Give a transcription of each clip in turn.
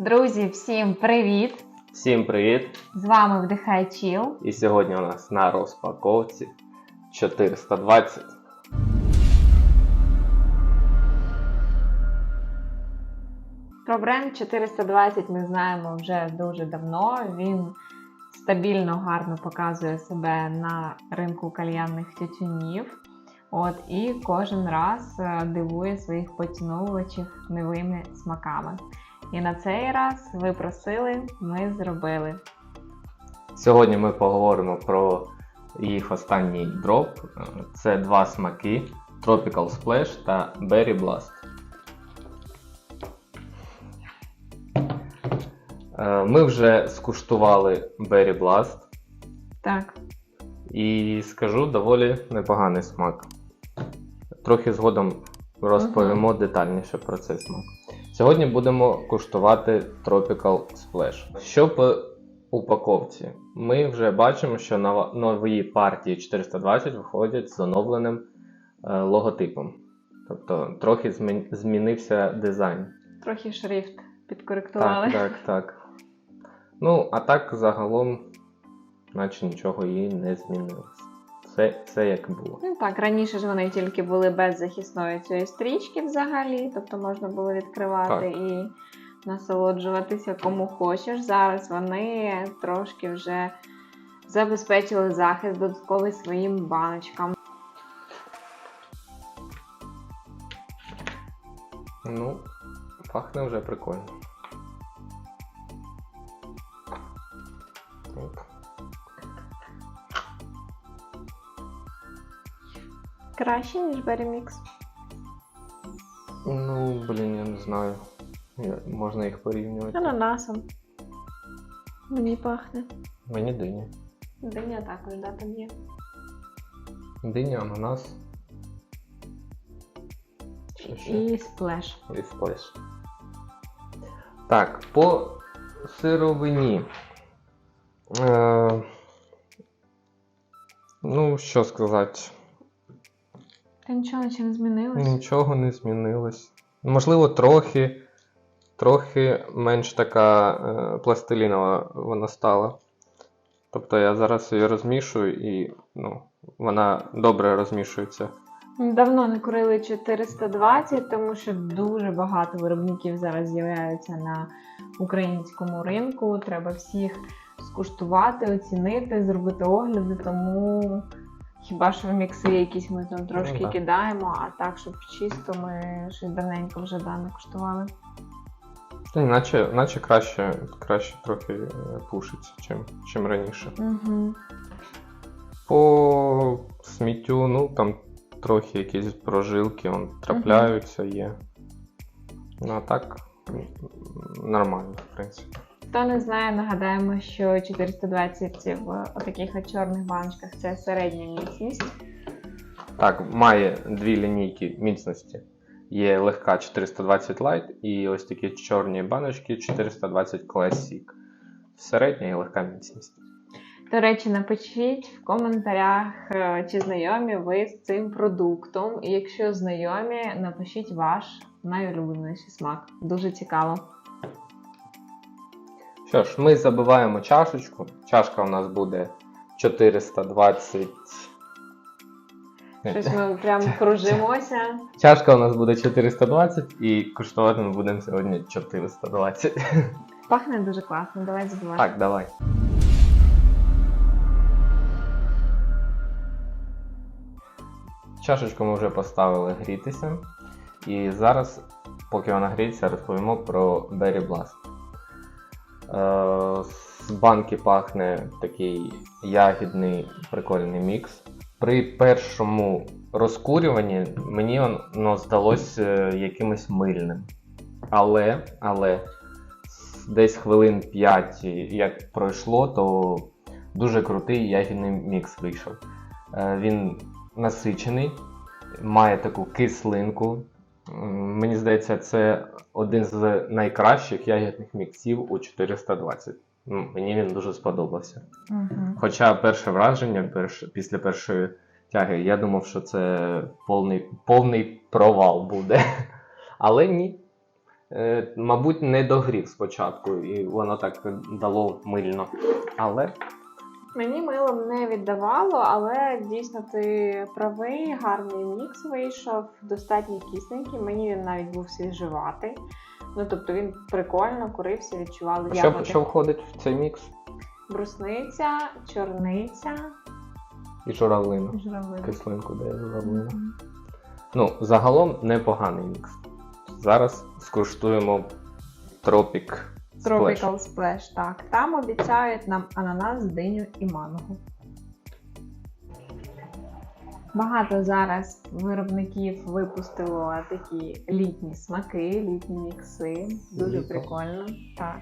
Друзі, всім привіт! Всім привіт! З вами Вдихай Чіл. І сьогодні у нас на розпаковці 420. Про бренд 420 ми знаємо вже дуже давно. Він стабільно гарно показує себе на ринку кальянних тютюнів. От і кожен раз е, дивує своїх поціновувачів новими смаками. І на цей раз ви просили, ми зробили. Сьогодні ми поговоримо про їх останній дроп. Це два смаки: Tropical Splash та Berry Blast. Е, Ми вже скуштували Berry Blast Так, і скажу доволі непоганий смак. Трохи згодом розповімо детальніше про цей смак. Сьогодні будемо куштувати Tropical Splash. Що по упаковці? Ми вже бачимо, що нові партії 420 виходять з оновленим е, логотипом. Тобто трохи змінився дизайн. трохи шрифт підкоректували. Так, так, так. Ну, а так загалом, наче нічого і не змінилось. Все, все як було. Ну так, раніше ж вони тільки були без захисної цієї стрічки взагалі, тобто можна було відкривати Так. і насолоджуватися кому хочеш. Зараз вони трошки вже забезпечили захист додатковий своїм баночкам. Ну, пахне вже прикольно. Краще, ніж Berry Ну, блін, я не знаю. Я- Можна їх порівнювати. Ананасом. Мені пахне. Мені диня. Диня також, да, там є. Диня, ананас. Що ще? І сплеш. І сплеш. Так, по сировині. Е, ну, що сказати. Та нічого наче не змінилось. Нічого не змінилось. Можливо, трохи, трохи менш така е, пластилінова вона стала. Тобто я зараз її розмішую і ну, вона добре розмішується. Давно не курили 420, тому що дуже багато виробників зараз з'являються на українському ринку. Треба всіх скуштувати, оцінити, зробити огляди, тому хіба що мікси якісь ми там трошки Ну, да. кидаємо, а так, щоб чисто ми щось давненько вже да, не куштували. Та й наче, наче краще, краще трохи е, пушить, чим, чим раніше. Угу. По сміттю, ну там трохи якісь прожилки он, трапляються, є. Ну а так м, нормально, в принципі. Хто не знає, нагадаємо, що 420 в таких от чорних баночках це середня міцність. Так, має дві лінійки міцності. Є легка 420 Lite і ось такі чорні баночки 420 Classic. Середня і легка міцність. До речі, напишіть в коментарях, е, чи знайомі ви з цим продуктом. І якщо знайомі, напишіть ваш найулюбленіший смак. Дуже цікаво. Що ж, ми забиваємо чашечку. Чашка у нас буде 420. Щось ми прям кружимося. Чашка у нас буде 420 і коштувати ми будемо сьогодні 420. Пахне дуже класно. Давай забивати. Так, давай. Чашечку ми вже поставили грітися. І зараз, поки вона гріється, розповімо про Berry Blast. Е, з банки пахне такий ягідний прикольний мікс. При першому розкурюванні мені воно здалося е, якимось мильним. Але, але десь хвилин 5 як пройшло, то дуже крутий ягідний мікс вийшов. Е, Він насичений, має таку кислинку. Мені здається, це один з найкращих ягідних міксів у 420. Ну, Мені він дуже сподобався. Угу. Хоча перше враження перш, після першої тяги, я думав, що це повний, повний провал буде. Але ні. е, мабуть, не догрів спочатку, і воно так дало мильно. Але Мені милом не віддавало, але дійсно ти правий, гарний мікс вийшов, достатньо кисленький. Мені він навіть був свіжуватий. Ну тобто він прикольно курився, відчували що, ягоди. що входить в цей мікс? Брусниця, чорниця, І журавлина. журавлина. Кислинку дає журавлина. Мгм. Ну, загалом непоганий мікс. Зараз скуштуємо Splash. Tropical Splash, так. Там обіцяють нам ананас, диню і манго. Багато зараз виробників випустило такі літні смаки, літні мікси. Дуже Літо. прикольно. Так.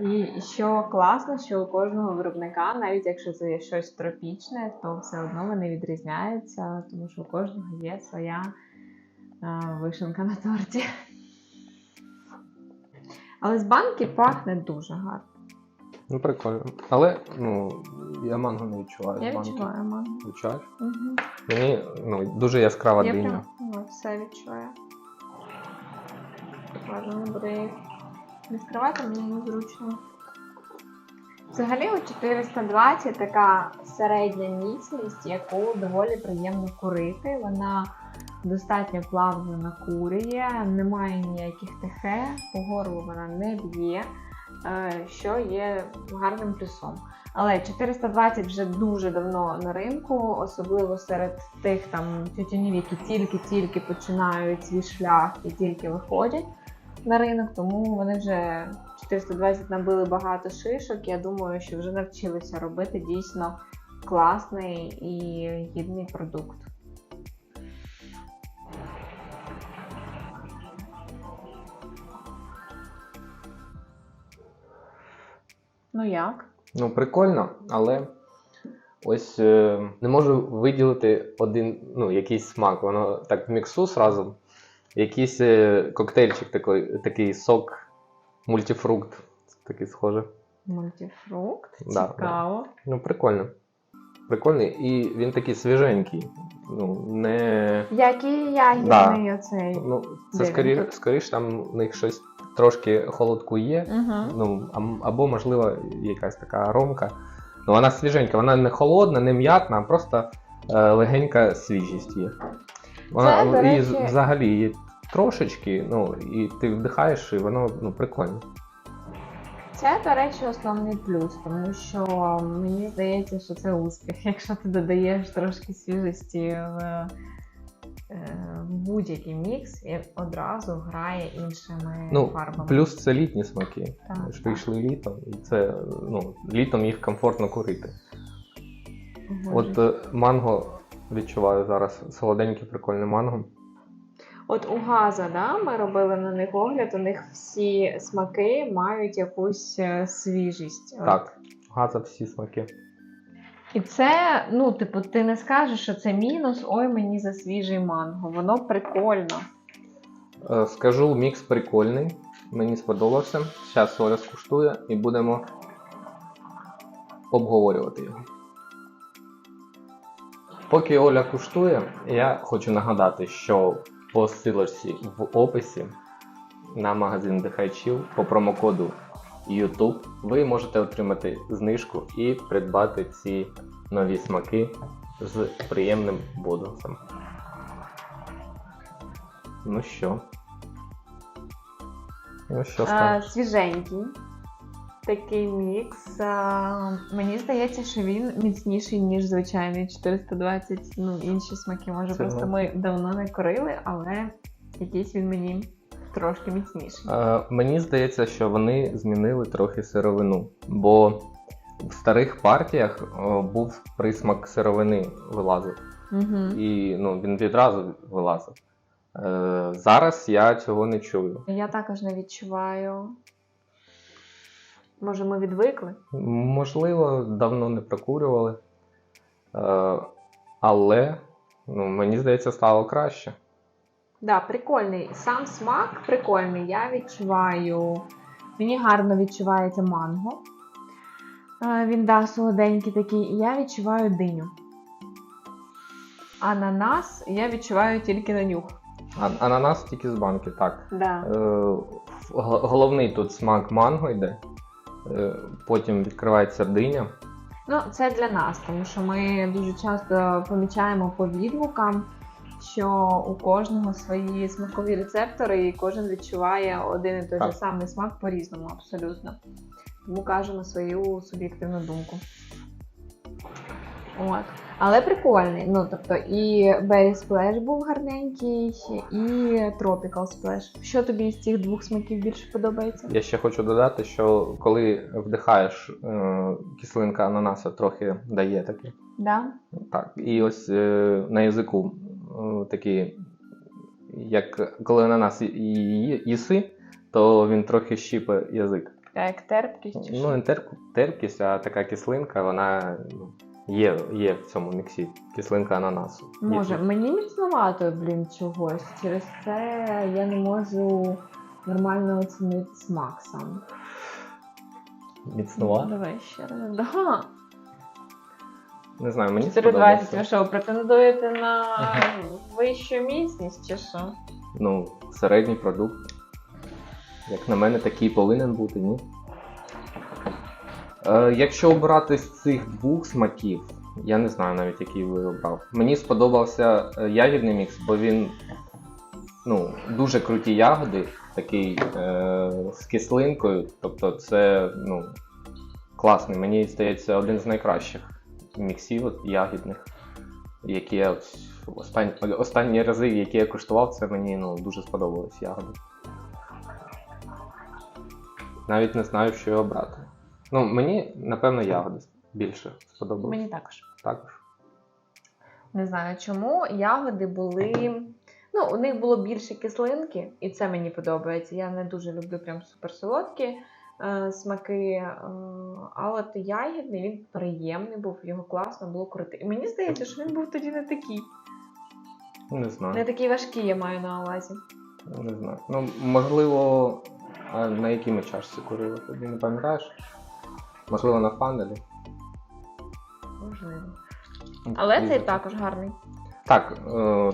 І що класно, що у кожного виробника, навіть якщо це є щось тропічне, то все одно вони відрізняються, тому що у кожного є своя вишенка на торті. Але з банки пахне дуже гарно. Ну, прикольно. Але ну, я манго не відчуваю. Я з банки. відчуваю манго. Відчуваєш? Угу. Мені ну, дуже яскрава Я диня. прям ну, все відчуваю. Бажано буде відкривати, мені незручно. Взагалі у 420 така середня міцність, яку доволі приємно курити. Вона достатньо плавно накурює, немає ніяких тихе, по горлу вона не б'є, е, що є гарним плюсом. Але 420 вже дуже давно на ринку, особливо серед тих там тютюнів, які тільки-тільки починають свій шлях і тільки виходять на ринок, тому вони вже 420 набили багато шишок. Я думаю, що вже навчилися робити дійсно класний і гідний продукт. Ну як? Ну, прикольно, але ось е, не можу виділити один, ну, якийсь смак. Воно так в міксу сразу. Якийсь е, коктейльчик такий, такий сок, мультифрукт. Такий схоже. Мультифрукт. Да, Цікаво. Ну, прикольно. Прикольний. І він такий свіженький. Ну, не. Який ягідний оцей. Ну, це він скоріш, там у них щось трошки холодку є. Угу. Ну, або, можливо, якась така аромка. Ну, вона свіженька, вона не холодна, не м'ятна, а просто е, легенька свіжість є. Вона Це, до і речі- з- взагалі є трошечки, ну, і ти вдихаєш, і воно ну, прикольно. Це, до речі, основний плюс, тому що мені здається, що це успіх. Якщо ти додаєш трошки свіжості в будь-який мікс, він одразу грає іншими Ну, фарбами. плюс це літні смаки. Так, ж так. йшли літом, і це ну, літом їх комфортно курити. Погоджуюсь. От е, манго відчуваю зараз солоденьке, прикольне манго. От у Газа, да, ми робили на них огляд, у них всі смаки мають якусь е, свіжість. От. Так, газа всі смаки. І це, ну, типу, ти не скажеш, що це мінус, ой, мені за свіжий манго. Воно прикольно. Е, Скажу, мікс прикольний. Мені сподобався. Зараз Оля скуштує і будемо обговорювати його. Поки Оля куштує, я хочу нагадати, що по ссылочці в описі на магазин Дихайчів по промокоду YouTube ви можете отримати знижку і придбати ці нові смаки з приємним бонусом. Ну що? Ну що А, свіженький. Такий мікс. А, мені здається, що він міцніший, ніж звичайний 420. Ну, інші смаки. Може, Це просто да. ми давно не корили, але якийсь він мені трошки міцніший. Е, мені здається, що вони змінили трохи сировину, бо в старих партіях о, був присмак сировини вилазив, Угу. і ну, він відразу вилазив. Е, зараз я цього не чую. Я також не відчуваю. Може, ми відвикли? Можливо, давно не прокурювали, е, але ну, мені здається, стало краще. Да, прикольний. Сам смак прикольний. Я відчуваю. Мені гарно відчувається манго. Е, Він да, солоденький такий. Я відчуваю диню. Ананас я відчуваю тільки на нюх. А, ананас тільки з банки, так. Да. Е, г- головний тут смак манго йде. Е, потім відкривається диня. Ну, це для нас, тому що ми дуже часто помічаємо по відгукам, що у кожного свої смакові рецептори, і кожен відчуває один і той же самий смак по-різному, абсолютно. Тому кажемо свою суб'єктивну думку. От. Але прикольний. Ну, тобто, і Berry Splash був гарненький, і Tropical Splash. Що тобі з цих двох смаків більше подобається? Я ще хочу додати, що коли вдихаєш е, кислинка ананаса трохи дає таке. Да? Так, і ось е, на язику е, такі, як коли ананас ї- ї- їси, то він трохи щіпе язик. А Як терпкість чи Ну, не терп, терпкість, а така кислинка, вона ну, є, є в цьому міксі. Кислинка ананасу. Може, тут. мені міцновато, блін, чогось. Через це я не можу нормально оцінити смак сам. Міцнова. Давай ще раз. Да. Не знаю, мені 4,20 ви що, претендуєте на вищу міцність чи що? Ну, середній продукт. Як на мене, такий повинен бути, ні? Е, якщо обирати з цих двох смаків, я не знаю навіть, який ви обрав. Мені сподобався е, ягідний мікс, бо він ну, дуже круті ягоди, такий е, з кислинкою. Тобто це ну, класний. Мені здається, один з найкращих міксів от, ягідних, які я от останні, останні рази, які я куштував, це мені ну, дуже сподобались ягоди. Навіть не знаю, що обрати. Ну, мені, напевно, ягоди більше сподобались. Мені також. Також. Не знаю чому. Ягоди були. Ну, у них було більше кислинки, і це мені подобається. Я не дуже люблю прям суперсолодкі смаки. Е, а от ягідний він приємний був, його класно було крути. І мені здається, що він був тоді не такий. Не знаю. Не такий важкий, я маю на увазі. Не знаю. Ну, можливо, а на якій ми чашці курили? Тоді не пам'ятаєш? Можливо, на фанелі. Можливо. Але І- цей також гарний. Так, е,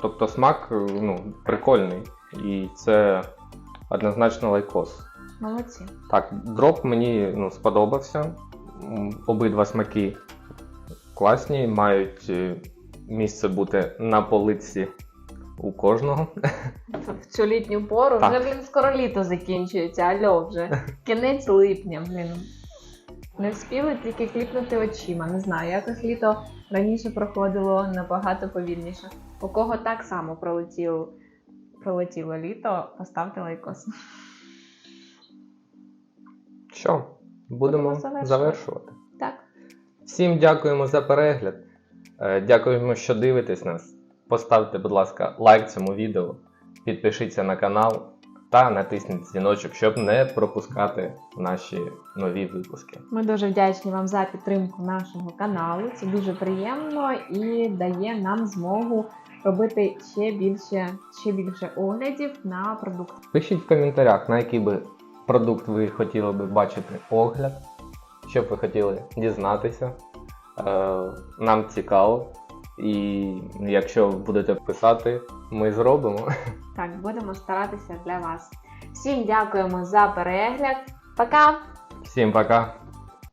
тобто смак е, ну, прикольний. І це однозначно лайкос. Молодці. Так, дроп мені ну, сподобався. Обидва смаки класні, мають е, місце бути на полиці у кожного. В цю літню пору Так. вже, блін, скоро літо закінчується, альо вже. Кінець липня, блін. Не встигли тільки кліпнути очима. Не знаю, якось літо раніше проходило набагато повільніше. У кого так само пролетіло, пролетіло літо, поставте лайкос. Що, будемо завершувати. завершувати. Так. Всім дякуємо за перегляд. Е, Дякуємо, що дивитесь нас. Поставте, будь ласка, лайк цьому відео, підпишіться на канал та натисніть дзвіночок, щоб не пропускати наші нові випуски. Ми дуже вдячні вам за підтримку нашого каналу. Це дуже приємно і дає нам змогу робити ще більше, ще більше оглядів на продукт. Пишіть в коментарях, на який би продукт ви хотіли би бачити огляд, що б ви хотіли дізнатися. Е, Нам цікаво. І якщо будете писати, ми зробимо. Так, будемо старатися для вас. Всім дякуємо за перегляд. Пока! Всім пока!